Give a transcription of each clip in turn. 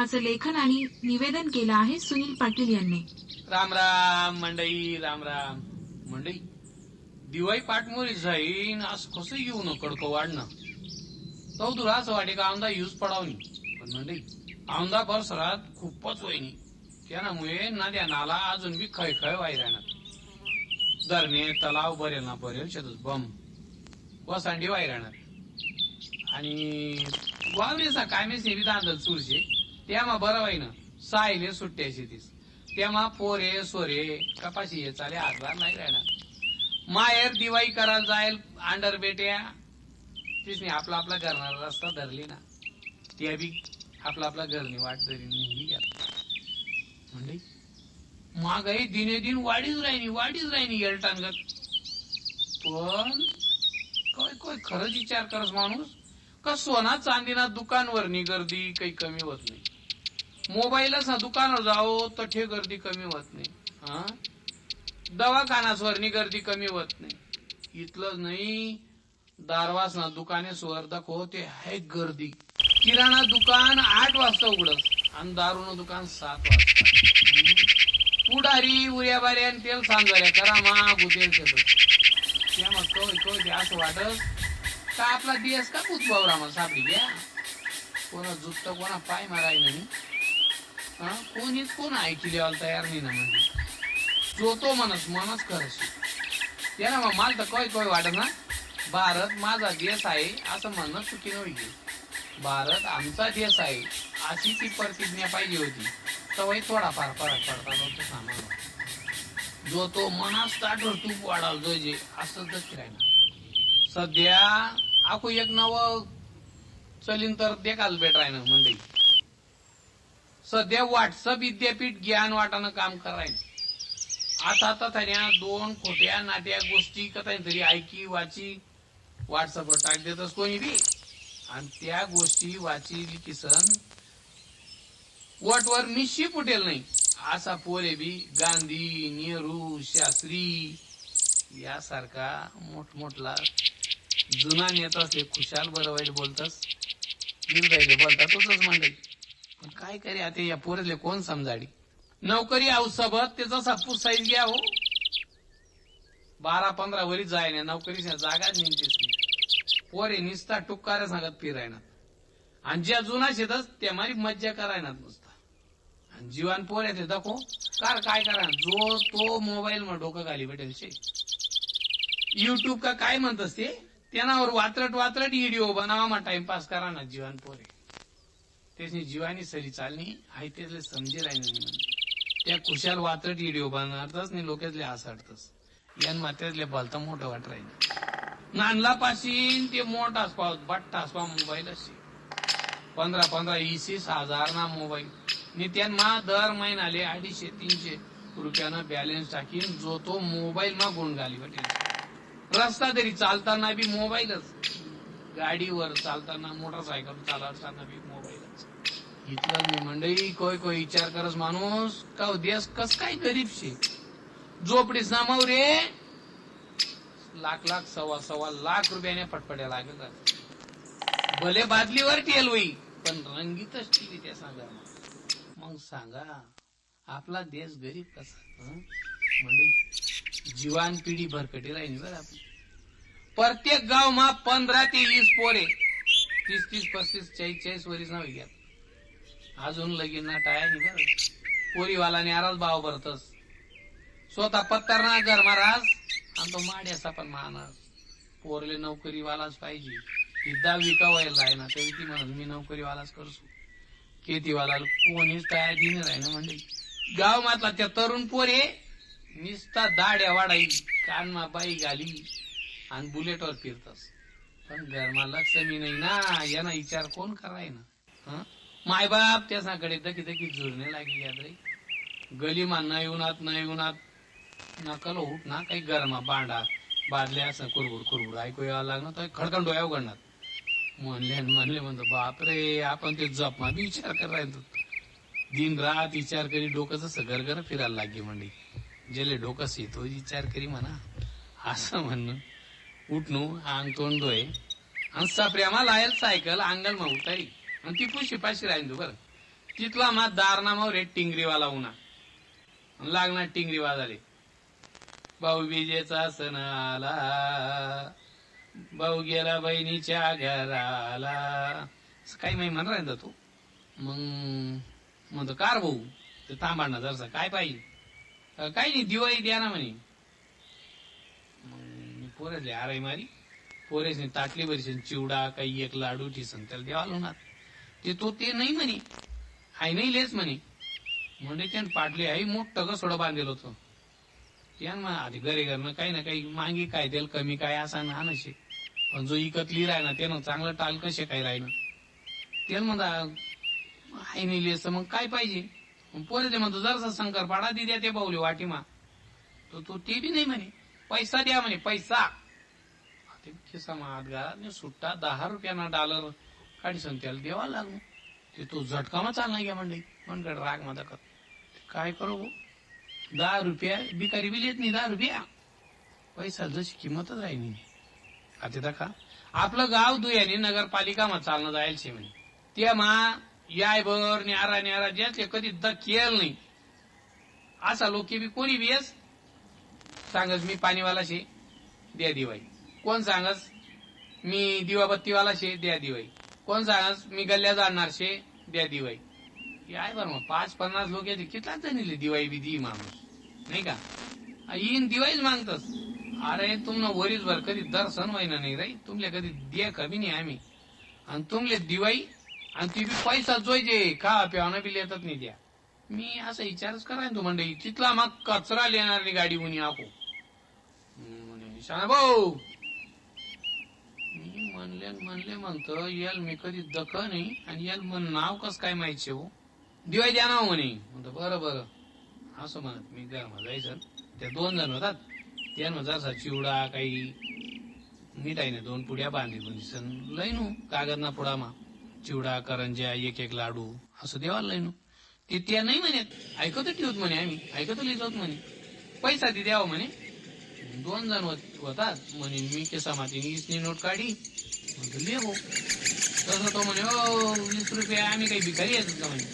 कार्यक्रमाचं लेखन आणि निवेदन केलं आहे सुनील पाटील यांनी. राम राम मंडई राम राम. मंडई दिवाळी पाठमोरी जाईन आज कसं येऊ न कडक वाढणं? चौदुरा असं वाटे का आमदा यूज पडावनी. पण मंडई आमदा परिसरात खूपच वहिनी. त्यामुळे नद्या नाला अजून बी खय खय वाई राहणार. धरणे तलाव बरेल ना बरेल शेतच बम. वसांडी वाई राहणार. आणि वावरेसा कायमेस नेहमी दांदल चुरशे. तेव्हा बरं वाईन ना सायले सुट्ट्याशी तीस तेव्हा पोरे सोरे कपाशी हे चाले आजार नाही राहणार. माहेर दिवाळी करायला जाईल अंडर बेट्या तिसने आपला आपला घरणार रस्ता धरली ना. त्या बी आपला आपला घरनी वाट धरी निघली गेला. म्हणजे महागाई दिने दिन वाढीच राहिनी वाढीच राहिनी येलटांगत पण काय काय खरंच विचार करस माणूस? का सोना चांदीना दुकानवरनी गर्दी काही कमी होत नाही? मोबाईलच ना दुकानावर जाओ तर ठे गर्दी कमी होत नाही. हा? दवाखानासवरनी गर्दी कमी होत नाही. इथलंच नाही दारवास ना दुकाने स्वर्धक होते ते गर्दी. किराणा दुकान आठ वाजता उघडस आणि दारूनं दुकान सात वाजता. हम्म. पुढारी उऱ्या आणि तेल सांजाऱ्या करा मा गुदेल त्या मग कोय कोय असं वाटत का आपला दिस का पुतवावर मग सापडी घ्या कोणा जुत्त कोणा पाय माराय नाही. हा? कोणीच कोण ऐकली यायला तयार नाही ना म्हणजे? जो तो मनस मनच खरंच त्याला मग मला तर कोय कोय वाटत ना. भारत माझा देश आहे असं म्हणणं चुकी होईल. भारत आमचा देश आहे अशी ती प्रतिज्ञा पाहिजे होती. तवही थोडाफार फरक पडता तो सामान जो तो मनास ताटवर तूप वाढाल जो जे असं तर राहिना सध्या आखू एक नव चलीन तर देखाल भेट राहिलं मंडई सध्या व्हॉट्सअप विद्यापीठ ज्ञान वाटानं काम करायचं आता आता थऱ्या दोन खोट्या नाट्या गोष्टी कथा तरी ऐकी वाची व्हॉट्सअपवर टाक देतस कोणी बी. आणि त्या गोष्टी वाची किसन वटवर निश्चित फुटेल नाही. असा पोरे बी. गांधी नेहरू शास्त्री यासारखा मोठमोठला जुना नेता असले खुशाल बरं वाईट बोलतस निर्दयले बोलता तोच मंडळी पण काय करे आता या पोरेले कोण समजाडी? नोकरी आऊ सोबत त्याचा सापूर साईज घ्या हो. बारा पंधरा वरी जाय ना नोकरीच्या जागा नेमतेच नाही पोरे निसता टुक्कारे सांगत फिरायना आणि ज्या जुना शेतच त्या मारी मज्जा करायनात नुसता. आणि जीवन पोरे ते दाखव. कार काय करा जो तो मोबाईल मध्ये डोकं खाली भेटेल शे. युट्यूब का काय म्हणतस ते? त्यानावर वात्रट वात्रट व्हिडिओ बनावा मग टाइमपास करा ना जीवन पोरे. त्याची जीवानी सरी चालणी हाय त्याला समजे राहिले त्या कुशाल वात्रट व्हिडिओ बनवतच नाही लोक्यातले हसाडतस यान मात्यातले भलता मोठं वाट राहील. नानला पाशीन ते मोठा असपाव बट्टा असपा मोबाईल असे पंधरा पंधरा वीस हजार ना मोबाईल नित्यान मा दर महिनाले अडीचशे तीनशे रुपयानं बॅलन्स टाकीन जो तो मोबाईल मा गुण घाली वाटेल. रस्ता तरी चालताना बी मोबाईलच. गाडीवर चालताना मोटरसायकल चालवताना बी इथलं मी मंडळी कोय कोय विचार करस माणूस का देश कस काय गरीब शे? झोपडीस नामाव रे लाख लाख सव्वा सव्वा लाख रुपयाने फटफड्या लागत भले बादलीवर टेल होई पण रंगीतच टिली त्या सांगा मग सांगा आपला देश गरीब कसा? म्हणजे जीवान पिढी भरकटी राहिली बरं आपली. प्रत्येक गाव मा पंधरा ते वीस पोरे. तीस तीस पस्तीस चाळीस चाळीस वरीस नाव घ्या अजून लगीन ना टाळ्या नाही बरं. पोरीवाला न्याराच भाव भरतस. स्वतः पत्तर ना कर महाराज आणि तो माड्याचा पण महाराज पोरले नोकरीवालाच पाहिजे. ही दहावी का आहे ना तरी ती म्हणत मी नोकरीवालाच करसो केतीवाला कोणीच काय दिन राही ना म्हणजे. गाव मातला त्या तरुण पोरे निसता दाड्या वाढाई कानमा बाई घाली आणि बुलेटवर फिरतस. पण घरमा लक्ष मी नाही ना यांना विचार कोण कराय ना हं? मायबाप त्याच्याकडे दकी दकी झुरणे लागली यात रे गली नाही उन्हात नाही उन्हात. नकल उठ ना काही गरमा बांडा. बादल्या असं कुरबुड कुरबुड ऐकू यावं लागणार तर खडखंड डोळ्या उघडणार. म्हणले म्हणले म्हणतो बापरे आपण ते जपमा बी विचार करायचो दिन रात विचार करी डोकं जसं गरगर फिरायला लागली म्हणजे जेले डोकं येतो तो विचार करी म्हणा. असं म्हणणं उठणू अंग तोंड धोय आणि सप्रेमा लायल सायकल अंगण मग उतारी. आणि ती पुशी पाशी राहील बरं. तिथला मा दारनामावर रे टिंगरीवाला उन्हा. लागणार टिंगरी वाजाले भाऊ विजेचा सण आला. भाऊ गेला बहिणीच्या घराला. काही माही म्हणणार आहे तो? मग म्हणतो कार भाऊ. ते थांबा ना जरसा. काय पाहिजे? काही नाही दिवाळी द्या ना म्हणे. मग मी आराई मारी पोरेसने ताटली बरीसन चिवडा काही एक लाडू ठिसन त्याला द्यावा लागणार. ते तो ते नाही म्हणे. आई नाही लेच म्हणे. म्हणजे त्यानं पाडले आई मोठं कसोडं बांधेल होतं. त्यानं म्हणा आधी घरी घरनं काही ना काही मागे काय देल कमी काय असा ना नशे. पण जो इकतली राह ना त्यानं चांगलं टाल कसे काय राहिलं त्यानं म्हणता आई नाही लेच मग काय पाहिजे? पोरे ते म्हणतो जरसा शंकर पाडा दि द्या ते बाहुले वाटीमा. तो तो ते बी नाही म्हणे. पैसा द्या म्हणे पैसा. ते खिसा हात सुट्टा दहा रुपयाना डॉलर काढीसन त्याला द्यावा लागू. ते तो झटकामा चालणार घ्या म्हणले म्हणकड राग माझा कर. काय करू भाऊ? दहा रुपया बिकारी बिल येत नाही दहा रुपया. पैसा जशी किंमतच आहे नाही. आता दाखा आपलं गाव दुयाने नगरपालिका मग चालणं जायला शे म्हणे. त्या मा याय बर न्यारा न्यारा ज्याचे कधी द केल नाही. असा लोके बी कोणी बी येस? सांगस मी पाणीवाला शे द्या दिवाई कोण सांगस? मी दिवाबत्तीवाला शे द्या दिवाई कोण सांगा मी गल्ल्या जाणार शे द्या दिवाई काय आहे बरं मग. पाच पन्नास लोक येते. कितला जणीले दिवाळी बी दी माणूस? नाही का? येईन दिवाळीच मागतस अरे तुमनं वरीच भर. कधी दर्शन महिना नाही रे. तुमले कधी दे कमी नाही आम्ही. आणि तुमले दिवाळी आणि ती बी पैसा जोयजे खा प्यावणं बी येतात नाही द्या. मी असा विचारच कराय तू म्हणजे तिथला मग कचरा लेणार नाही गाडी उनी आको म्हणे भाऊ म्हणले म्हणले म्हणतो याल मी कधी दख नाही आणि याल म्हण नाव कस काय माहिती हो दिवाय द्या नाव म्हणे. म्हणतो बरं बरं. असं म्हणत मी घरमा जायचं. त्या दोन जण होतात. त्यानं जसा चिवडा काही मिठाईने दोन पुड्या बांधली म्हणजे सण लईनू कागद ना पुडामा. चिवडा करंज्या एक एक लाडू. असं देवाला लईनू ते त्या नाही म्हणे ऐकत ठेवत म्हणे आम्ही. ऐकत लिहित म्हणे. पैसा ती द्यावा म्हणे. दोन जण होतात. म्हणे मी केसा माती नोट काढी. म्हणतो ले भाऊ तसं तो म्हणे हो वीस रुपये आम्ही काही भिकारी येतो का म्हणे?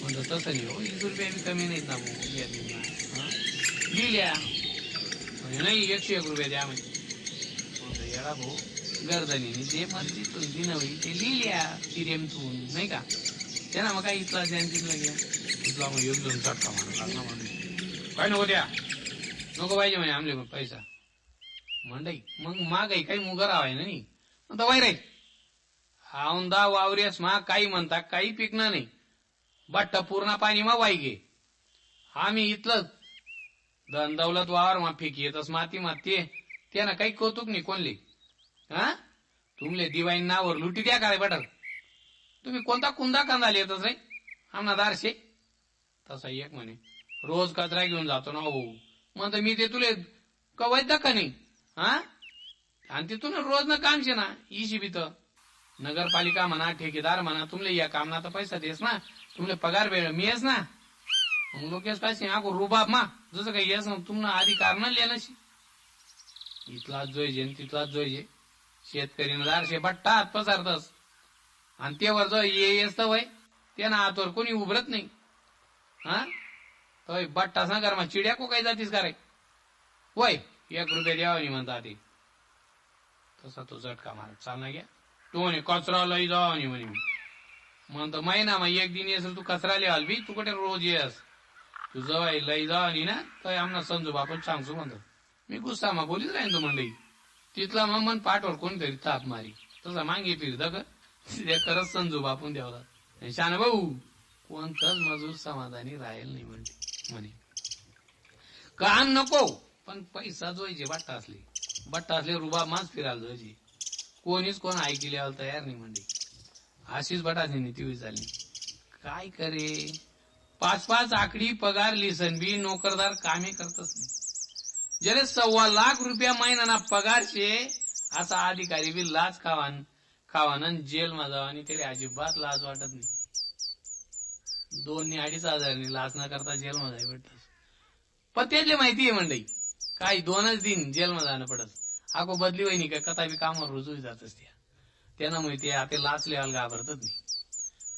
म्हणतो तसं नाही हो वीस रुपये आम्ही कमी नाहीत ना भाऊ द्या तुम्ही ना. हा? लिहिल्या. म्हणजे नाही एकशे एक रुपये द्या म्हणे. म्हणतो येडा भाऊ गर्दनीने जे मर्जीतून दिनं होईल ते लिहिल्या तिरेमतून नाही का? त्यांना मग काय इथला द्या आणि तिथला घ्या. इथला मग एक दोन चटका मारा लागला म्हणून काय नको द्या. नको पाहिजे म्हणे आमले पैसा. मंडई मग मागाई काही मुगर आहे ना नाही आता वाय रे. औंदा वावरेस मा काही म्हणता काही पिकणार नाही. बट्ट पूर्ण पाणी मा वाई गे आम्ही इथलं धन दौलत वावर मा फेक येतस माती माती ते त्यानं काही कौतुक नाही कोणले. हा तुमले दिवाळी नावर लुटी द्या काय बटर? तुम्ही कोणता कुंदा कांदा येतच रे? आमना दारशे. तसा एक म्हणे रोज कचरा घेऊन जातो ना हो. म्हणतो मी ते तुले कवायत का नाही? हा आणि तिथून रोज ना काम शे ना इशी भीत नगरपालिका म्हणा ठेकेदार म्हणा तुमले या कामना तर पैसा देस ना. तुमले पगार वेळ येस ना. मग लोकेस पाहिजे शे, आको रुबाब मा. जसं काही येस ना तुम्हाला अधिकार न लिहिणशी इथलाच जोयजे आणि तिथलाच जोयजे. शेतकरीनं दारशे बट्टा हात पसारतस. आणि तेवर जो ये येस तर वय ना हातवर कोणी उभरत नाही. हा? तो बट्टा सांगार मा चिड्या को काही जातीस का रे? वय एक रुपये द्यावा नाही म्हणता ते तसा तो झटका मारत. चालना घ्या तू म्हणे कचरा लई जावा आणि म्हणे मी. म्हणतो महिना मग एक दिन येस तू कचरा लिहा बी तू कुठे रोज येस? तू जवाय लई जा आणि ना तर आमना समजू बापन सांगतो म्हणतो. मी गुस्सा मग बोलीच राहीन तू मंडई तिथला मग मन पाठवर कोणतरी ताप मारी. तसा मागे फिर दग त्या करत संजू बापून द्यावला शान भाऊ कोणताच मजूर समाधानी राहील नाही म्हणते म्हणे काम नको पण पैसा जोयचे वाटत असली. बट्टा असले रुबा माच फिरायला जोयचे कोणीच कोण ऐकल्यावर तयार नाही म्हणजे अशीच बटाची नीती झाली काय करे? पाच पाच आकडी पगार लिसन बी नोकरदार कामे करतच नाही. जरे सव्वा लाख रुपया महिनाना पगार शे असा अधिकारी बी लाच खावान खावान जेल मा जावा आणि त्याला अजिबात लाज वाटत नाही. दोन अडीच हजारांनी लाच न करता जेल मध्ये जाई भेटत पण त्यातले माहिती आहे मंडई. काही दोनच दिन जेलमध्ये जाणं पडत. आको बदली वहिनी का कथा बी कामावर रुजू जात त्या त्यांना माहिती आहे आता लाच लिहायला घाबरतच नाही.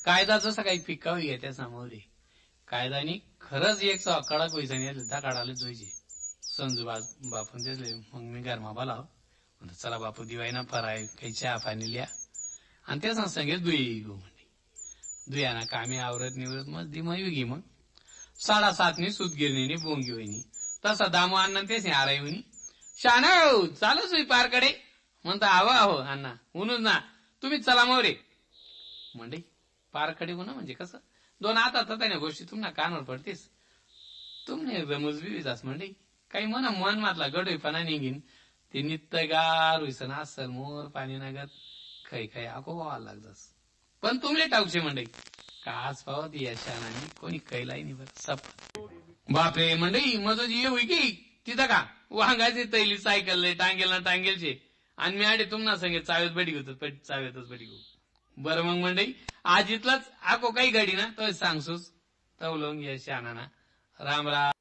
कायदा जसा काही पिकावी घ्या त्या समोर कायदानी खरंच एक कडक वैसा नाही धा काढायला जोईचे संजू बा बापून दिसले मग मी गरमा बोलाव चला बापू दिवाय ना फराय काही चहा पाणी लिया. आणि त्या सांगे दुई गो म्हणे. दुयाना कामे आवरत निवरत मग दिमावी घे मग. साडेसातनी सुतगिरणीनी बोंगी वहिनी. तसा दामो अण्णा तेच आराई वहिनी हो, चालूच होई पारकडे. म्हणता आहो आहो अण्णा. उनूच ना तुम्ही चला मोरे. म्हणजे पारकडे हो म्हणजे कसं? दोन आता त्याने गोष्टी तुम्हाला कानावर पडतेस. तुमने रमज विविधास म्हणजे काही म्हणा मन मातला गडोईपणा निघीन. ते नित्त गार होईसन असल मोर पाणी नगत. काही काही आको व्हावा लागतस. पण तुमले टाकशे म्हणजे काच पावत या शानानी कोणी कैलाय नाही बरं सप बापरे मंडई मजो ये होई की? तिथं का? वांगाची तैली सायकल टांगेल ना टांगेलचे. आणि मी आडे तुम्हाला सांगेल चावेत बडी घेतो चावेतच बडी घेऊ बरं मग मंडई आजीतलाच आको काही गाडी ना तो सांगसूस. तवलंग या शानाना. राम राम.